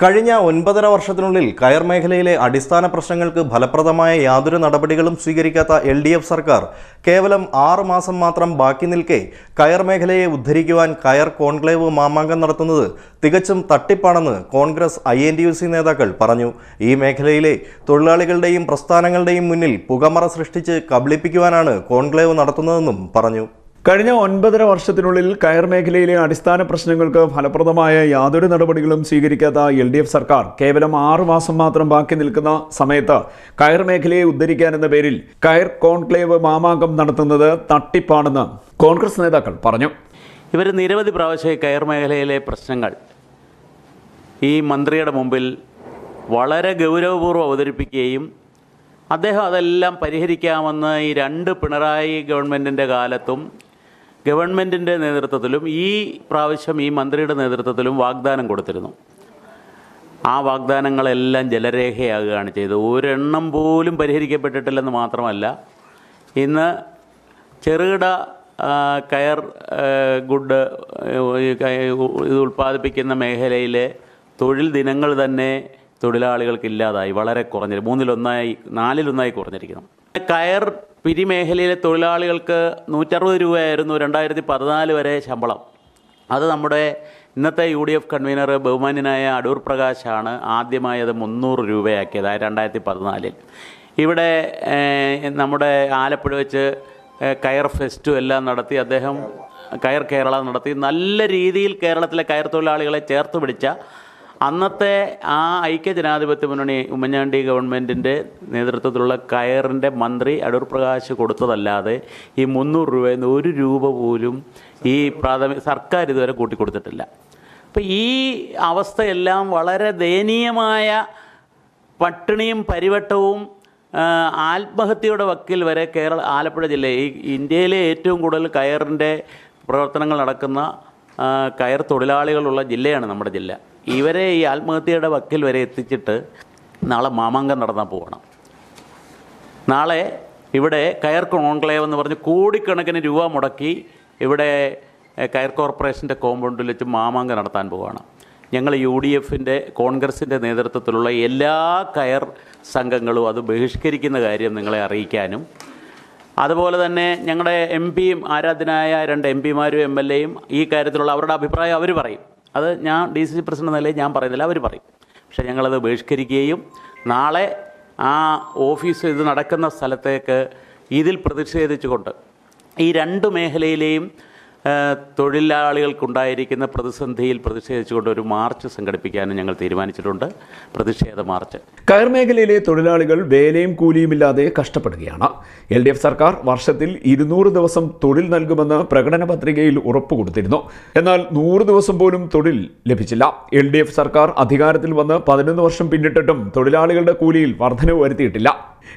കഴിഞ്ഞ ഒൻപതര വർഷത്തിനുള്ളിൽ കയർ മേഖലയിലെ അടിസ്ഥാന പ്രശ്നങ്ങൾക്ക് ഫലപ്രദമായ യാതൊരു നടപടികളും സ്വീകരിക്കാത്ത എൽ ഡി എഫ് സർക്കാർ കേവലം ആറ് മാസം മാത്രം ബാക്കി നിൽക്കെ കയർ മേഖലയെ ഉദ്ധരിക്കുവാൻ കയർ കോൺക്ലേവ് മാമാങ്കം നടത്തുന്നത് തികച്ചും തട്ടിപ്പാണെന്ന് Congress I N U C നേതാക്കൾ പറഞ്ഞു. ഈ മേഖലയിലെ തൊഴിലാളികളുടെയും പ്രസ്ഥാനങ്ങളുടെയും മുന്നിൽ പുകമറ സൃഷ്ടിച്ച് കബളിപ്പിക്കുവാനാണ് കോൺക്ലേവ് നടത്തുന്നതെന്നും പറഞ്ഞു. കഴിഞ്ഞ ഒൻപതര വർഷത്തിനുള്ളിൽ കയർ മേഖലയിലെ അടിസ്ഥാന പ്രശ്നങ്ങൾക്ക് ഫലപ്രദമായ യാതൊരു നടപടികളും സ്വീകരിക്കാത്ത എൽ ഡി എഫ് സർക്കാർ കേവലം ആറു മാസം മാത്രം ബാക്കി നിൽക്കുന്ന സമയത്ത് കയർ മേഖലയെ ഉദ്ധരിക്കാനെന്ന പേരിൽ കയർ കോൺക്ലേവ് മാമാങ്കം നടത്തുന്നത് തട്ടിപ്പാണെന്ന് കോൺഗ്രസ് നേതാക്കൾ പറഞ്ഞു. ഇവർ നിരവധി പ്രാവശ്യം കയർ മേഖലയിലെ പ്രശ്നങ്ങൾ ഈ മന്ത്രിയുടെ മുമ്പിൽ വളരെ ഗൗരവപൂർവം അവതരിപ്പിക്കുകയും അദ്ദേഹം അതെല്ലാം പരിഹരിക്കാമെന്ന് ഈ രണ്ട് പിണറായി ഗവൺമെന്റിന്റെ കാലത്തും ഗവൺമെന്റിന്റെ നേതൃത്വത്തിലും ഈ പ്രാവശ്യം ഈ മന്ത്രിയുടെ നേതൃത്വത്തിലും വാഗ്ദാനം കൊടുത്തിരുന്നു. ആ വാഗ്ദാനങ്ങളെല്ലാം ജലരേഖയാകുകയാണ് ചെയ്തത്. ഒരെണ്ണം പോലും പരിഹരിക്കപ്പെട്ടിട്ടില്ലെന്ന് മാത്രമല്ല ഇന്ന് ചെറുകിട കയർ ഗുഡ് ഇത് ഉൽപ്പാദിപ്പിക്കുന്ന മേഖലയിലെ തൊഴിൽ ദിനങ്ങൾ തന്നെ തൊഴിലാളികൾക്ക് ഇല്ലാതായി വളരെ കുറഞ്ഞിരിക്കും മൂന്നിലൊന്നായി നാലിലൊന്നായി കുറഞ്ഞിരിക്കുന്നു. കയർ പിരിമേഖലയിലെ തൊഴിലാളികൾക്ക് നൂറ്ററുപത് രൂപയായിരുന്നു രണ്ടായിരത്തി പതിനാല് വരെ ശമ്പളം. അത് നമ്മുടെ ഇന്നത്തെ യു ഡി എഫ് കൺവീനർ ബഹുമാന്യനായ അടൂർ പ്രകാശാണ് ആദ്യമായി അത് മുന്നൂറ് രൂപയാക്കിയത് ആ രണ്ടായിരത്തി പതിനാലിൽ ഇവിടെ നമ്മുടെ ആലപ്പുഴ വെച്ച് കയർ ഫെസ്റ്റും എല്ലാം നടത്തി അദ്ദേഹം കയർ കേരള നടത്തി. നല്ല രീതിയിൽ കേരളത്തിലെ കയർ തൊഴിലാളികളെ ചേർത്ത് പിടിച്ച അന്നത്തെ ആ ഐക്യ ജനാധിപത്യ മുന്നണി ഉമ്മൻചാണ്ടി ഗവൺമെന്റിന്റെ നേതൃത്വത്തിലുള്ള കയറിന്റെ മന്ത്രി അടൂർ പ്രകാശ് കൊടുത്തതല്ലാതെ ഈ മുന്നൂറ് രൂപയിൽ നിന്ന് ഒരു രൂപ പോലും ഈ പ്രാഥമിക സർക്കാർ ഇതുവരെ കൂട്ടിക്കൊടുത്തിട്ടില്ല. അപ്പോൾ ഈ അവസ്ഥയെല്ലാം വളരെ ദയനീയമായ പട്ടിണിയും പരിവട്ടവും ആത്മഹത്യയുടെ വക്കിൽ വരെ കേരള ആലപ്പുഴ ജില്ല ഈ ഇന്ത്യയിലെ ഏറ്റവും കൂടുതൽ കയറിന്റെ പ്രവർത്തനങ്ങൾ നടക്കുന്ന കയർ തൊഴിലാളികളുള്ള ജില്ലയാണ് നമ്മുടെ ജില്ല. ഇവരെ ഈ ആത്മഹത്യയുടെ വക്കിൽ വരെ എത്തിച്ചിട്ട് നാളെ മാമാങ്കം നടന്നാൽ പോകണം നാളെ ഇവിടെ കയർ കോൺക്ലേവ് എന്ന് പറഞ്ഞ് കോടിക്കണക്കിന് രൂപ മുടക്കി ഇവിടെ കയർ കോർപ്പറേഷന്റെ കോമ്പൗണ്ടിൽ വെച്ച് മാമാങ്കം നടത്താൻ പോവുകയാണ് ഞങ്ങൾ യു ഡി എഫിന്റെ കോൺഗ്രസിന്റെ നേതൃത്വത്തിലുള്ള എല്ലാ കയർ സംഘങ്ങളും അത് ബഹിഷ്കരിക്കുന്ന കാര്യം നിങ്ങളെ അറിയിക്കാനും. അതുപോലെ തന്നെ ഞങ്ങളുടെ എം പിയും ആരാധനായ രണ്ട് എം പിമാരും എം എൽ എയും ഈ കാര്യത്തിലുള്ള അവരുടെ അഭിപ്രായം അവർ പറയും. അത് ഞാൻ ഡി സി സി പ്രസിഡന്റ് നിലയിൽ ഞാൻ പറയുന്നില്ല അവർ പറയും. പക്ഷേ ഞങ്ങളത് ബഹിഷ്കരിക്കുകയും നാളെ ആ ഓഫീസ് ഇത് നടക്കുന്ന സ്ഥലത്തേക്ക് ഇതിൽ പ്രതിഷേധിച്ചുകൊണ്ട് ഈ രണ്ട് മേഖലയിലെയും തൊഴിലാളികൾക്കുണ്ടായിരിക്കുന്ന പ്രതിസന്ധിയിൽ പ്രതിഷേധിച്ചുകൊണ്ട് ഒരു മാർച്ച് സംഘടിപ്പിക്കാനും ഞങ്ങൾ തീരുമാനിച്ചിട്ടുണ്ട്. പ്രതിഷേധ മാർച്ച്. കയർ മേഖലയിലെ തൊഴിലാളികൾ വേലയും കൂലിയുമില്ലാതെ കഷ്ടപ്പെടുകയാണ്. എൽ ഡി എഫ് സർക്കാർ വർഷത്തിൽ ഇരുന്നൂറ് ദിവസം തൊഴിൽ നൽകുമെന്ന് പ്രകടന പത്രികയിൽ ഉറപ്പ് കൊടുത്തിരുന്നു എന്നാൽ നൂറ് ദിവസം പോലും തൊഴിൽ ലഭിച്ചില്ല. എൽ ഡി എഫ് സർക്കാർ അധികാരത്തിൽ വന്ന് പതിനൊന്ന് വർഷം പിന്നിട്ടിട്ടും തൊഴിലാളികളുടെ കൂലിയിൽ വർധനവ് വരുത്തിയിട്ടില്ല.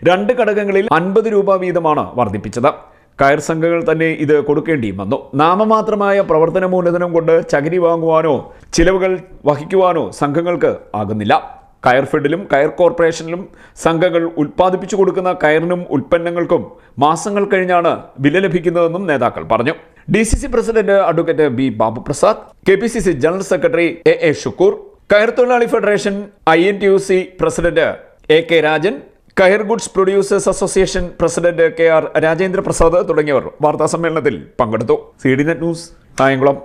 രണ്ട് ഘടകങ്ങളിൽ അൻപത് രൂപ വീതമാണ് വർദ്ധിപ്പിച്ചത്. കയർ സംഘങ്ങൾ തന്നെ ഇത് കൊടുക്കേണ്ടിയും വന്നു. നാമമാത്രമായ പ്രവർത്തന മൂലധനം കൊണ്ട് ചകിരി വാങ്ങുവാനോ ചിലവുകൾ വഹിക്കുവാനോ സംഘങ്ങൾക്ക് ആകുന്നില്ല. കയർ ഫെഡിലും കയർ കോർപ്പറേഷനിലും സംഘങ്ങൾ ഉൽപ്പാദിപ്പിച്ചു കൊടുക്കുന്ന കയറിനും ഉൽപ്പന്നങ്ങൾക്കും മാസങ്ങൾ കഴിഞ്ഞാണ് വില ലഭിക്കുന്നതെന്നും നേതാക്കൾ പറഞ്ഞു. D C C president advocate B Babu Prasad K P C C general secretary A A Shukkoor coir തൊഴിലാളി federation I N T U C president A K Rajan coir goods producers association president K R Rajendra Prasad തുടങ്ങിയവർ വാർത്താ സമ്മേളനത്തിൽ പങ്കെടുത്തു. C D net news Kayamkulam